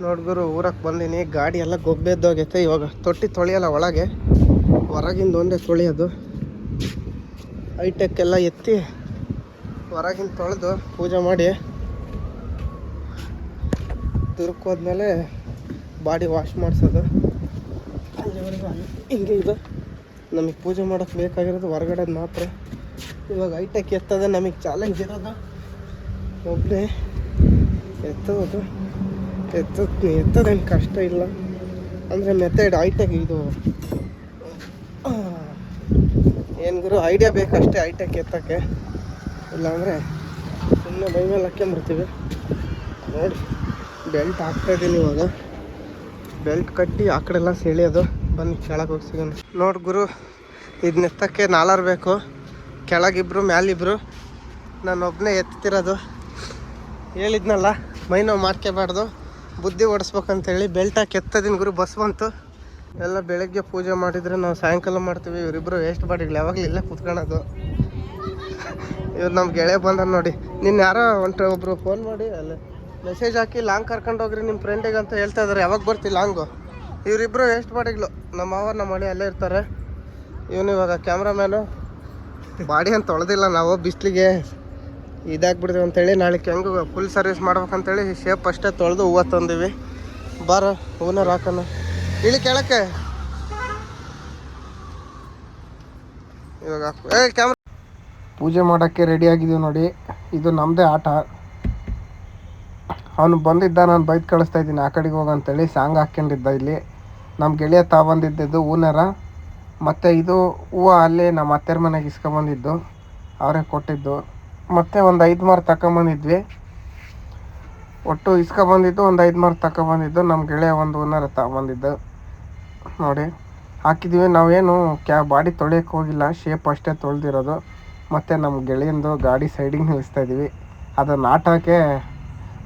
ನೋಡ್ಗುರು ಊರಕ್ಕೆ ಬಂದೀನಿ. ಗಾಡಿ ಎಲ್ಲ ಗೊಬ್ಬೆದ್ದೋಗೈತೆ ಇವಾಗ ತೊಟ್ಟಿ ತೊಳೆಯಲ್ಲ ಒಳಗೆ. ಹೊರಗಿಂದ ಒಂದೇ ತೊಳೆಯೋದು. ಹೈಟೆಕ್ ಎಲ್ಲ ಎತ್ತಿ ಹೊರಗಿಂದ ತೊಳೆದು ಪೂಜೆ ಮಾಡಿ. ದುರ್ಕ್ ಹೋದ್ಮೇಲೆ ಬಾಡಿ ವಾಶ್ ಮಾಡಿಸೋದು. ಅಲ್ಲಿವರೆಗೂ ಅಲ್ಲಿ ಹಿಂಗೆ ಇದು. ನಮಗೆ ಪೂಜೆ ಮಾಡೋಕ್ಕೆ ಬೇಕಾಗಿರೋದು ಹೊರಗಡೆದು ಮಾತ್ರ. ಇವಾಗ ಹೈಟೆಕ್ ಎತ್ತದ ನಮಗೆ ಚಾಲೆಂಜ್ ಇರೋದು. ಒಬ್ಬನೇ ಎತ್ತೋದು. ಎತ್ತ ಎತ್ತೋದೇನು ಕಷ್ಟ ಇಲ್ಲ. ಅಂದರೆ ಮೆಥಡ್ ಹೈಟೆಕ್ ಇದು. ಏನು ಗುರು ಐಡಿಯಾ ಬೇಕಷ್ಟೇ ಹೈಟೆಕ್ ಎತ್ತಕ್ಕೆ. ಇಲ್ಲಾಂದರೆ ಸುಮ್ಮನೆ ಬೈ ಮೇಲೆ ಹಾಕ್ಕೊಂಬಿಡ್ತೀವಿ ನೋಡಿ. ಬೆಲ್ಟ್ ಹಾಕ್ತಾ ಇದ್ದೀನಿ ಇವಾಗ. ಬೆಲ್ಟ್ ಕಟ್ಟಿ ಆ ಕಡೆ ಎಲ್ಲ ಸೆಳೆಯೋದು. ಬಂದು ಕೆಳಗೆ ಹೋಗಿ ಸಿಗೋಣ. ನೋಡಿ ಗುರು ಇದನ್ನ ಎತ್ತಕ್ಕೆ ನಾಲ್ವರು ಬೇಕು. ಕೆಳಗಿಬ್ರು, ಮ್ಯಾಲಿಬ್ರು. ನಾನು ಒಬ್ಬನೇ ಎತ್ತಿರೋದು. ಹೇಳಿದ್ನಲ್ಲ ಮೈ ನೋವು ಮಾಡ್ಕೋಬಾರ್ದು ಬುದ್ಧಿ ಓಡಿಸ್ಬೇಕಂತೇಳಿ ಬೆಲ್ಟ್ ಹಾಕಿ ಎತ್ತದಿನ ಗುರು, ಬಸ್ ಬಂತು. ಎಲ್ಲ ಬೆಳಗ್ಗೆ ಪೂಜೆ ಮಾಡಿದರೆ ನಾವು ಸಾಯಂಕಾಲ ಮಾಡ್ತೀವಿ. ಇವರಿಬ್ಬರು ವೇಸ್ಟ್ ಬಾಡಿಗಳು ಯಾವಾಗಲೂ ಇಲ್ಲೇ ಕೂತ್ಕೊಳೋದು ಇವ್ರು ನಮ್ಮ ಗೆಳೆಯ ಬಂದ ನೋಡಿ. ನಿನ್ನ ಯಾರೋ ಒಂಟ ಒಬ್ಬರು ಫೋನ್ ಮಾಡಿ, ಅಲ್ಲೇ. ಮೆಸೇಜ್ ಹಾಕಿ ಲಾಂಗ್ ಕರ್ಕೊಂಡು ಹೋಗ್ರಿ ನಿಮ್ಮ ಫ್ರೆಂಡಿಗೆ ಅಂತ ಹೇಳ್ತಾ ಇದ್ದಾರೆ ಯಾವಾಗ ಬರ್ತಿ ಲಾಂಗು ಇವರಿಬ್ಬರು ವೇಸ್ಟ್ ಬಾಡಿಗಳು ನಮ್ಮ ಮಾವ, ನಮ್ಮ ಮನೆ ಅಲ್ಲೇ ಇರ್ತಾರೆ. ಇವನು ಇವಾಗ ಕ್ಯಾಮ್ರಾಮ್ಯಾನು ಬಾಡಿ ಅಂತ ತೊಳೆದಿಲ್ಲ ನಾವು, ಬಿಸಿಲಿಗೆ ಇದಾಗ್ಬಿಡ್ತೀವಿ ಅಂತೇಳಿ ನಾಳೆ ಹೆಂಗು ಫುಲ್ ಸರ್ವಿಸ್ ಮಾಡ್ಬೇಕಂತೇಳಿ ಶೇಪ್ ಅಷ್ಟೇ ತೊಳೆದು ಹೂವು ತಂದೀವಿ. ಬಾರ, ಹೂವನ್ನ ಹಾಕೋಣ. ಇಳಿ ಕೇಳಕ್ಕೆ. ಇವಾಗ. ಏ ಕ್ಯಾಮ್ರಾ ಪೂಜೆ ಮಾಡೋಕ್ಕೆ ರೆಡಿ ಆಗಿದ್ದೀವಿ ನೋಡಿ. ಇದು ನಮ್ಮದೇ ಆಟ. ಅವನು ಬಂದಿದ್ದ, ನಾನು ಬೈದು ಕಳಿಸ್ತಾ ಇದ್ದೀನಿ, ಆ ಕಡೆಗೆ ಹೋಗಂತೇಳಿ ಸಾಂಗ್ ಹಾಕ್ಕೊಂಡಿದ್ದ ಇಲ್ಲಿ. ನಮ್ಮ ಗೆಳೆಯ ತಾ ಬಂದಿದ್ದು ಹೂನರ. ಮತ್ತು ಇದು ಹೂವು ಅಲ್ಲಿ ನಮ್ಮ ಅತ್ತೆರ ಮನೆಗೆ ಇಸ್ಕೊಂಬಂದಿದ್ದು ಅವರೇ ಕೊಟ್ಟಿದ್ದು. ಮತ್ತು ಒಂದು ಐದು ಮಾರು ತಗೊಂಬಂದಿದ್ವಿ ಒಟ್ಟು ಇಸ್ಕೊಂಬಂದಿದ್ದು ಒಂದು ಐದು ಮಾರು ತಗೊಂಬಂದಿದ್ದು ನಮ್ಮ ಗೆಳೆಯ ಒಂದು ಹೂನರ ತಗೊಂಬಂದಿದ್ದು ನೋಡಿ, ಹಾಕಿದ್ವಿ. ನಾವೇನು ಕ್ಯಾ, ಬಾಡಿ ತೊಳೆಯೋಕ್ಕೆ ಹೋಗಿಲ್ಲ ಶೇಪ್ ಅಷ್ಟೇ ತೊಳೆದಿರೋದು. ಮತ್ತು ನಮ್ಮ ಗೆಳೆಯಂದು ಗಾಡಿ ಸೈಡಿಗೆ ನಿಲ್ಲಿಸ್ತಾ ಇದ್ದೀವಿ ಅದನ್ನು ಆಟಕ್ಕೆ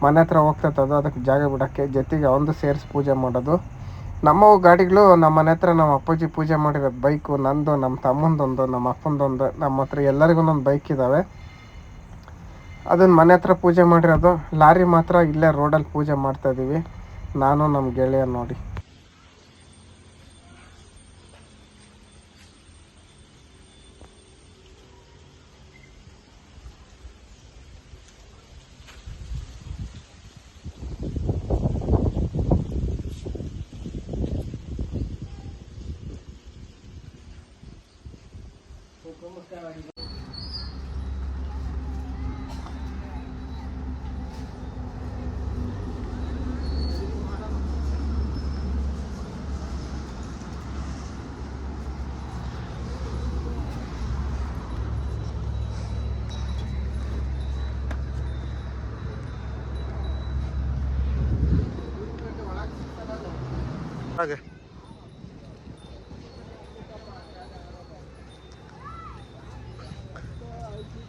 ಮನೆ ಹತ್ರ ಹೋಗ್ತೈತದು ಅದಕ್ಕೆ ಜಾಗ ಬಿಡೋಕ್ಕೆ ಜೊತೆಗೆ ಅವಂದು ಸೇರಿಸಿ ಪೂಜೆ ಮಾಡೋದು. ನಮ್ಮವು ಗಾಡಿಗಳು ನಮ್ಮ ಮನೆ ಹತ್ರ ನಮ್ಮ ಅಪ್ಪಾಜಿ ಪೂಜೆ ಮಾಡಿರೋದು ಬೈಕು, ನಂದು, ನಮ್ಮ ತಮ್ಮಂದೊಂದು, ನಮ್ಮ ಅಪ್ಪಂದೊಂದು, ನಮ್ಮ ಹತ್ರ ಎಲ್ಲರಿಗೂ ಒಂದೊಂದು ಬೈಕ್ ಇದ್ದಾವೆ. ಅದನ್ನು ಮನೆ ಹತ್ರ ಪೂಜೆ ಮಾಡಿರೋದು. ಲಾರಿ ಮಾತ್ರ ಇಲ್ಲೇ ರೋಡಲ್ಲಿ ಪೂಜೆ ಮಾಡ್ತಾಯಿದ್ದೀವಿ ನಾನು, ನಮ್ಮ ಗೆಳೆಯ ನೋಡಿ ಹಾಗೆ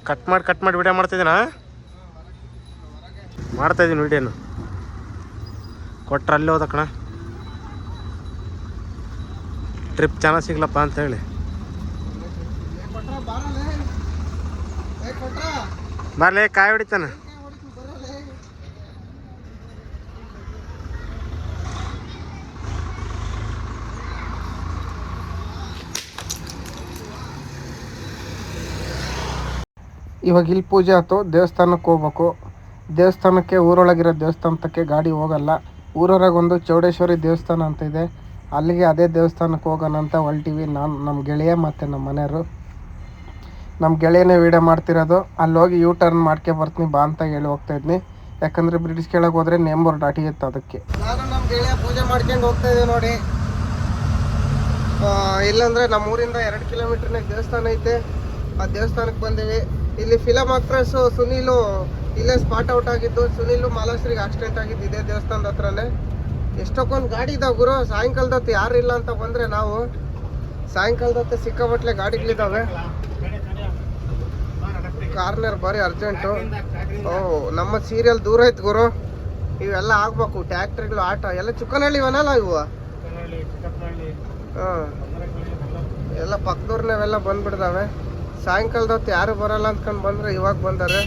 ಕಟ್ ಮಾಡಿ ಕಟ್ ಮಾಡಿ ವಿಡಿಯೋ ಮಾಡ್ತಿದ್ದೀನ? ಮಾಡ್ತಾ ಇದ್ದೀನಿ ವಿಡಿಯೋನು. ಕೊಟ್ರೆ ಅಲ್ಲಿ ಹೋದ ಕಣ. ಟ್ರಿಪ್ ಚೆನ್ನಾಗಿ ಸಿಗ್ಲಪ್ಪ ಅಂತ ಹೇಳಿ. ಬರಲೇ ಕಾಯಿ ಹೊಡಿತಾನೆ. ಇವಾಗ ಇಲ್ಲಿ ಪೂಜೆ ಆಯ್ತು, ದೇವಸ್ಥಾನಕ್ಕೆ ಹೋಗ್ಬೇಕು. ದೇವಸ್ಥಾನಕ್ಕೆ ಊರೊಳಗಿರೋ ದೇವಸ್ಥಾನಕ್ಕೆ ಗಾಡಿ ಹೋಗಲ್ಲ. ಊರೊರಾಗೊಂದು ಚೌಡೇಶ್ವರಿ ದೇವಸ್ಥಾನ ಅಂತ ಇದೆ. ಅಲ್ಲಿಗೆ ಅದೇ ದೇವಸ್ಥಾನಕ್ಕೆ ಹೋಗೋಣ ಅಂತ ಹೊಲ್ಟಿವಿ ನಾನು ನಮ್ಮ ಗೆಳೆಯ ಮತ್ತು ನಮ್ಮ ಮನೆಯವರು. ನಮ್ಮ ಗೆಳೆಯನೇ ವೀಡಿಯೋ ಮಾಡ್ತಿರೋದು. ಅಲ್ಲಿ ಹೋಗಿ ಯೂ ಟರ್ನ್ ಮಾಡ್ಕೆ ಬರ್ತೀನಿ, ಬಾ ಅಂತ ಹೇಳಿ ಹೋಗ್ತಾ ಇದ್ನಿ. ಯಾಕಂದರೆ ಬ್ರಿಟಿಷ್ ಕೆಳಗೆ ಹೋದರೆ ನೇಮ್ ಡಾಟಿ ಇತ್ತು ಅದಕ್ಕೆ. ನಾನು ನಮ್ಮ ಗೆಳೆಯ ಪೂಜೆ ಮಾಡ್ಕೊಂಡು ಹೋಗ್ತಾ ಇದ್ದೀವಿ ನೋಡಿ. ಇಲ್ಲಾಂದರೆ ಇಲ್ಲಂದ್ರೆ ನಮ್ಮ ಊರಿಂದ ಎರಡು ಕಿಲೋಮೀಟರ್ನಾಗ ದೇವಸ್ಥಾನ ಐತೆ. ಆ ದೇವಸ್ಥಾನಕ್ಕೆ ಬಂದೀವಿ. ಇಲ್ಲಿ ಫಿಲಮ್ ಆಕ್ಟ್ರೆಸ್ ಸುನೀಲು ಇಲ್ಲೇ ಸ್ಪಾಟ್ ಔಟ್ ಆಗಿದ್ದು ಸುನೀಲು ಮಾಲಾಶ್ರೀಗೆ ಆಕ್ಸಿಡೆಂಟ್ ಆಗಿದ್ದು ಇದೇ ದೇವಸ್ಥಾನದ ಹತ್ರನೇ. ಎಷ್ಟೊಕ್ಕೊಂದು ಗಾಡಿ ಇದಾವೆ ಗುರು ಸಾಯಂಕಾಲದತ್ತು ಯಾರು ಇಲ್ಲ ಅಂತ ಬಂದರೆ ನಾವು. ಸಾಯಂಕಾಲದತ್ತು ಸಿಕ್ಕಾಪಟ್ಲೆ ಗಾಡಿಗಳಿದ್ದಾವೆ ಕಾರ್ನರ್ ಬರೀ ಅರ್ಜೆಂಟು ಓ ನಮ್ಮ ಸೀರಿಯಲ್ ದೂರ ಆಯ್ತು ಗುರು. ಇವೆಲ್ಲ ಆಗ್ಬೇಕು ಟ್ಯಾಕ್ಟ್ರಿಗಳು ಆಟ ಎಲ್ಲ ಚುಕ್ಕನಹಳ್ಳಿ ಇವನಲ್ಲ ಇವು? ಹಾಂ. ಎಲ್ಲ ಪಕ್ಕದವ್ರನ್ನೆಲ್ಲ ಬಂದ್ಬಿಡ್ದಾವೆ. ಸಾಯಂಕಾಲದ ಹೊತ್ತು ಯಾರು ಬರಲ್ಲ ಅಂದ್ಕೊಂಡು ಬಂದ್ರೆ ಇವಾಗ ಬಂದಾರೆ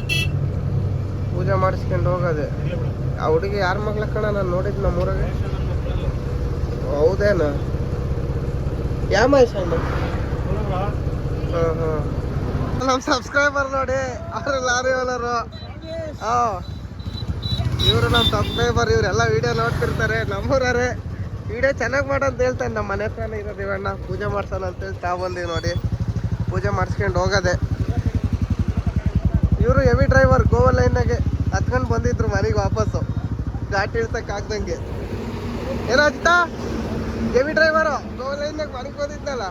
ಪೂಜೆ ಮಾಡಿಸ್ಕೊಂಡು ಹೋಗೋದೆ. ಆ ಹುಡುಗಿ ಯಾರ ಮಗ್ಳ ಕಣ, ನಾನು ನೋಡಿದ್ ನಮ್ಮೂರಾಗ ಹೌದೇನ? ಹಣ್ಣು ಹಾಂ ಹಾಂ. ನಮ್ಮ ಸಬ್ಸ್ಕ್ರೈಬರ್ ನೋಡಿ, ಅವ್ರು ಲಾರಿ ಓನರು. ಹಾಂ ಇವರು ನಮ್ಮ ಸಬ್ಸ್ಕ್ರೈಬರ್ ಇವರೆಲ್ಲ ವಿಡಿಯೋ ನೋಡ್ತಿರ್ತಾರೆ. ನಮ್ಮೂರಾರೆ ವಿಡಿಯೋ ಚೆನ್ನಾಗಿ ಅಂತ ಹೇಳ್ತಾನೆ. ನಮ್ಮ ಮನೆ ಹತ್ರನೇ ಇರೋದು. ಇವಣ್ಣ ಪೂಜೆ ಮಾಡ್ಸೋಣ ಅಂತೇಳಿ ತಗೊಂಬಂದೀವಿ ನೋಡಿ. ಪೂಜೆ ಮಾಡಿಸ್ಕೊಂಡು ಹೋಗೋದೆ. ಇವರು ಹೆವಿ ಡ್ರೈವರ್ ಗೋವಾ ಲೈನಾಗೆ ಹತ್ಕೊಂಡು ಬಂದಿದ್ರು ಮನೆಗೆ ವಾಪಸ್ಸು. ಘಾಟಿ ಇಳ್ಸಕ್ಕಾಗ್ದಂಗೆ ಏನಾಗ್ತಾ ಹೆವಿ ಡ್ರೈವರು ಗೋವಾ ಲೈನಾಗ ಮನೆಗೆ ಬಂದಿದ್ನಲ್ಲ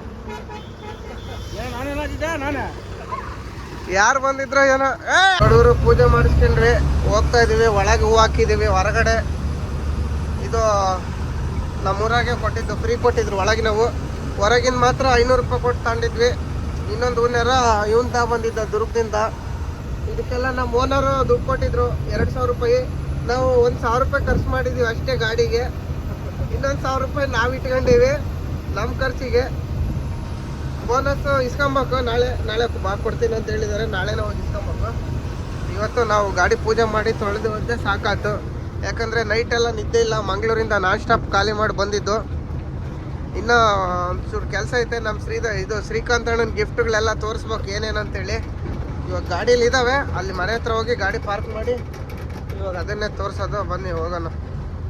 ಯಾರು ಬಂದಿದ್ರು ಏನೋ? ಬಡವರು ಪೂಜೆ ಮಾಡಿಸ್ಕೊಂಡ್ರಿ ಹೋಗ್ತಾ ಇದೀವಿ. ಒಳಗೆ ಹೂ ಹಾಕಿದ್ದೀವಿ ಹೊರಗಡೆ ಇದು ನಮ್ಮೂರಾಗೆ ಕೊಟ್ಟಿದ್ದು ಫ್ರೀ ಕೊಟ್ಟಿದ್ರು ಒಳಗೆ ನಾವು ಹೊರಗಿನ ಮಾತ್ರ ಐನೂರು ರೂಪಾಯಿ ಕೊಟ್ಟು ತಗೊಂಡಿದ್ವಿ ಇನ್ನೊಂದು ಹೂನ್ಯಾರ ಇವನ್ ತಾ ಬಂದಿದ್ದ ದುರ್ಗದಿಂದ. ಇದಕ್ಕೆಲ್ಲ ನಮ್ಮ ಓನರು ದುಡ್ಡು ಕೊಟ್ಟಿದ್ರು, ಎರಡು ಸಾವಿರ ರೂಪಾಯಿ. ನಾವು ಒಂದು ಸಾವಿರ ರೂಪಾಯಿ ಖರ್ಚು ಮಾಡಿದೀವಿ ಅಷ್ಟೇ ಗಾಡಿಗೆ. ಇನ್ನೊಂದು ಸಾವಿರ ರೂಪಾಯಿ ನಾವು ಇಟ್ಕೊಂಡಿವಿ ನಮ್ಮ ಖರ್ಚಿಗೆ. ಬೋನಸ್ ಇಸ್ಕೊಂಬೇಕು, ನಾಳೆ ನಾಳೆ ಕೊಡ್ತೀನಿ ಅಂತ ಹೇಳಿದ್ದಾರೆ ನಾಳೆ ನಾವು ಇಸ್ಕೊಂಬೇಕು. ಇವತ್ತು ನಾವು ಗಾಡಿ ಪೂಜೆ ಮಾಡಿ ತೊಳೆದು ಹೋದ್ರೆ ಸಾಕಾಯ್ತು. ಯಾಕಂದರೆ ನೈಟ್ ಎಲ್ಲ ನಿದ್ದೆ ಇಲ್ಲ, ಮಂಗಳೂರಿಂದ ನಾನ್ ಸ್ಟಾಪ್ ಖಾಲಿ ಮಾಡಿ ಬಂದಿದ್ದು. ಇನ್ನು ಒಂಚೂರು ಕೆಲಸ ಐತೆ ನಮ್ಮ ಶ್ರೀದ ಇದು ಶ್ರೀಕಾಂತ್ ಅಣ್ಣನ ಗಿಫ್ಟ್ಗಳೆಲ್ಲ ತೋರಿಸ್ಬೇಕು, ಏನೇನು ಅಂತೇಳಿ. ಇವಾಗ ಗಾಡೀಲಿ ಇದ್ದಾವೆ ಅಲ್ಲಿ ಮನೆ ಹತ್ರ ಹೋಗಿ ಗಾಡಿ ಪಾರ್ಕ್ ಮಾಡಿ, ಇವಾಗ ಅದನ್ನೇ ತೋರಿಸೋದು, ಬನ್ನಿ ಹೋಗೋಣ.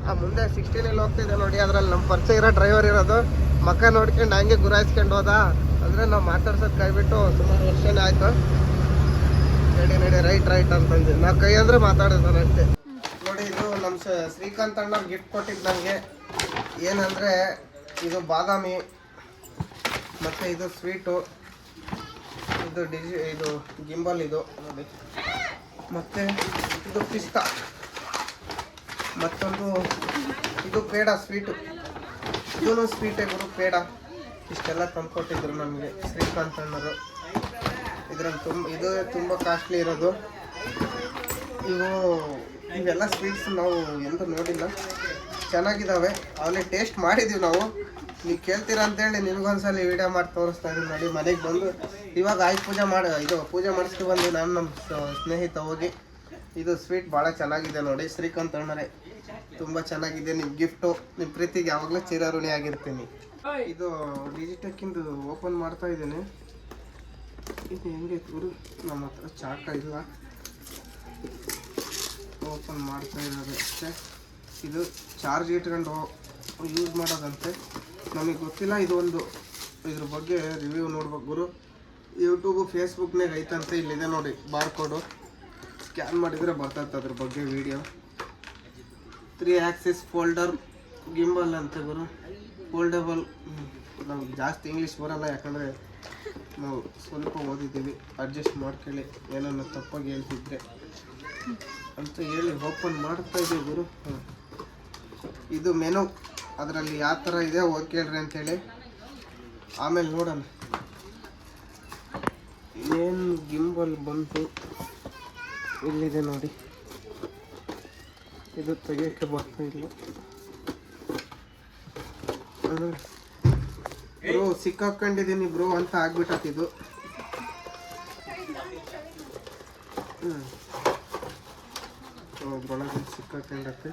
ಆ, ಮುಂದೆ ಸಿಕ್ಸ್ಟೀನಲ್ಲಿ ಹೋಗ್ತಿದ್ದೆ ನೋಡಿ, ಅದ್ರಲ್ಲಿ ನಮ್ಮ ಪರಿಚಯ ಇರೋ ಡ್ರೈವರ್ ಇರೋದು ಮಕ್ಕ ನೋಡ್ಕೊಂಡು ಹಂಗೆ ಗುರಾಯಿಸ್ಕೊಂಡು ಹೋದ. ಅಂದರೆ ನಾವು ಮಾತಾಡ್ಸೋದು ಕೈಬಿಟ್ಟು ಸುಮಾರು ವರ್ಷನೇ ಆಯಿತು. ನಡಿ ನಡಿ ರೈಟ್ ರೈಟ್ ಅಂತಂದು ನಾವು ಕೈ ಅಂದರೆ ಅಷ್ಟೇ. ನೋಡಿ, ಇದು ನಮ್ಮ ಶ್ರೀಕಾಂತ್ ಅಣ್ಣ ಗಿಫ್ಟ್ ಕೊಟ್ಟಿದ್ದು ನನಗೆ ಏನಂದರೆ ಇದು ಬಾದಾಮಿ, ಮತ್ತು ಇದು ಸ್ವೀಟು, ಇದು ಡಿಜಿ, ಇದು ಗಿಂಬಲ್ ಇದು ನೋಡಿ. ಮತ್ತು ಇದು ಪಿಸ್ತಾ. ಮತ್ತೊಂದು, ಇದು ಪೇಡ ಸ್ವೀಟು. ಇದೂ ಸ್ವೀಟೇ ಗುರು, ಪೇಡ. ಇಷ್ಟೆಲ್ಲ ತಂದ್ಕೊಟ್ಟಿದ್ರು ನಮಗೆ ಶ್ರೀಕಾಂತ್ ಅಣ್ಣರು ಇದ್ರಲ್ಲಿ ತುಂಬ, ಇದು ತುಂಬ ಕಾಸ್ಟ್ಲಿ ಇರೋದು. ಇವು, ಇವೆಲ್ಲ ಸ್ವೀಟ್ಸ್ ನಾವು ಎಲ್ಲೂ ನೋಡಿಲ್ಲ. ಚೆನ್ನಾಗಿದ್ದಾವೆ ಅವನೇ ಟೇಸ್ಟ್ ಮಾಡಿದ್ದೀವಿ ನಾವು. ನೀವು ಕೇಳ್ತೀರ ಅಂತೇಳಿ ನಿಮ್ಗೊಂದ್ಸಲ ವಿಡಿಯೋ ಮಾಡಿ ತೋರಿಸ್ತಾ ಇದ್ದೀನಿ ನೋಡಿ, ಮನೆಗೆ ಬಂದು ಇವಾಗ ಆಯ್ತು ಪೂಜೆ ಮಾಡಿ, ಇದು ಪೂಜೆ ಮಾಡಿಸ್ಕೊಂಡು ಬಂದು ನಾನು ನಮ್ಮ ಸ್ನೇಹಿತ ಹೋಗಿ, ಇದು ಸ್ವೀಟ್ ಭಾಳ ಚೆನ್ನಾಗಿದೆ ನೋಡಿ ಶ್ರೀಕಾಂತ್ ಅಣ್ಣರೇ ತುಂಬ ಚೆನ್ನಾಗಿದೆ ನಿಮ್ಮ ಗಿಫ್ಟು ನಿಮ್ಮ ಪ್ರೀತಿಗೆ ಯಾವಾಗಲೂ ಚಿರಋಣಿ ಆಗಿರ್ತೀನಿ. ಇದು ಡಿಜಿಟಕ್ಕಿಂದು ಓಪನ್ ಮಾಡ್ತಾ ಇದ್ದೀನಿ. ಇದು ಹೆಂಗೆ ಗುರು ನಮ್ಮ ಹತ್ರ ಚಾಕ ಇಲ್ಲ. ಓಪನ್ ಮಾಡ್ತಾ ಇರೋದು ಅಷ್ಟೇ. ಇದು ಚಾರ್ಜ್ ಇಟ್ಕೊಂಡು ಯೂಸ್ ಮಾಡೋದಂತೆ. ನಮಗೆ ಗೊತ್ತಿಲ್ಲ ಇದು ಒಂದು ಇದ್ರ ಬಗ್ಗೆ ರಿವ್ಯೂ ನೋಡ್ಬೇಕು ಗುರು. ಯೂಟ್ಯೂಬು ಫೇಸ್ಬುಕ್ನಾಗ ಐತಂತೆ, ಇಲ್ಲಿದೆ ನೋಡಿ ಬಾರ್ ಕೋಡು ಸ್ಕ್ಯಾನ್ ಮಾಡಿದರೆ ಬರ್ತೈತೆ ಅದ್ರ ಬಗ್ಗೆ video three axis folder gimbal ಅಂತ ಗುರು. ಫೋಲ್ಡಬಲ್ ನಮ್ಗೆ ಜಾಸ್ತಿ ಇಂಗ್ಲೀಷ್ ಬರೋಲ್ಲ, ಯಾಕಂದರೆ ನಾವು ಸ್ವಲ್ಪ ಓದಿದ್ದೀವಿ. ಅಡ್ಜಸ್ಟ್ ಮಾಡ್ಕೊಳ್ಳಿ ಏನನ್ನ ತಪ್ಪಾಗಿ ಹೇಳ್ತಿದ್ರೆ. ಅಂತ ಹೇಳಿ ಓಪನ್ ಮಾಡ್ತಾ ಇದ್ದೀವಿ ಗುರು. ಹ್ಮ್. ಇದು ಮೆನು. ಅದರಲ್ಲಿ ಯಾವ ಥರ ಇದೆ ಹೋಗಿ ಕೇಳ್ರಿ ಅಂತೇಳಿ ಆಮೇಲೆ ನೋಡೋಣ. ಏನು ಗಿಂಬಲ್ ಬಂತು? ಇಲ್ಲಿದೆ ನೋಡಿ. ಇದು ತೆಗಿಯೋಕ್ಕೆ ಬರ್ತಾ ಇಲ್ಲ. ಬ್ರೋ, ಸಿಕ್ಕಾಕೊಂಡಿದ್ದೀನಿ ಬ್ರೋ ಅಂತ ಆಗ್ಬಿಟ್ಟತಿದು ಹ್ಞೂ ಸಿಕ್ಕಾಕೊಂಡತ್ತೆ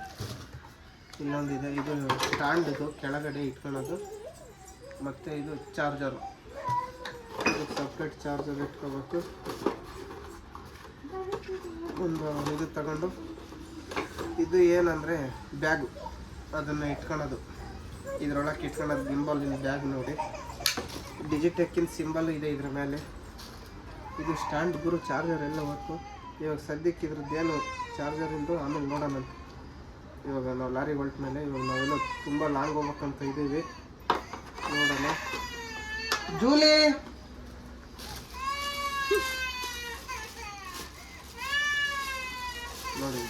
ಇನ್ನೊಂದಿದೆ. ಇದು ಸ್ಟ್ಯಾಂಡ್ ಇದು, ಕೆಳಗಡೆ ಇಟ್ಕೊಳ್ಳೋದು. ಮತ್ತು ಇದು ಚಾರ್ಜರು ಇದು ಸಪ್ರೇಟ್ ಚಾರ್ಜರ್ ಇಟ್ಕೋಬೇಕು. ಒಂದು ಇದು ತಗೊಂಡು. ಇದು ಏನಂದರೆ ಬ್ಯಾಗು ಅದನ್ನು ಇಟ್ಕೊಳ್ಳೋದು ಇದರೊಳಗೆ ಇಟ್ಕೊಳ್ಳೋದು ಇಟ್ಕೊಳೋದು ಗಿಂಬಾಲಿನ ಬ್ಯಾಗ್ ನೋಡಿ. ಡಿಜಿಟೆಕ್ಕಿನ ಸಿಂಬಲ್ ಇದೆ ಇದ್ರ ಮೇಲೆ. ಇದು ಸ್ಟ್ಯಾಂಡ್ ಗುರು ಚಾರ್ಜರ್ ಎಲ್ಲ ಹೊತ್ತು. ಇವಾಗ ಸದ್ಯಕ್ಕೆ ಇದ್ರದ್ದೇನು ಚಾರ್ಜರಿಂದು ಆಮೇಲೆ ನೋಡೋಣ ಇವಾಗ ನಾವು ಲಾರಿ ಹೊಲ್ಟ ಮೇಲೆ ಇವಾಗ ನಾವೆಲ್ಲ ತುಂಬ ಲಾಂಗ್ ಹೋಗ್ಬೇಕಂತ ಇದ್ದೀವಿ. ನೋಡೋಣ. ಜೂಲಿ! ನೋಡಿ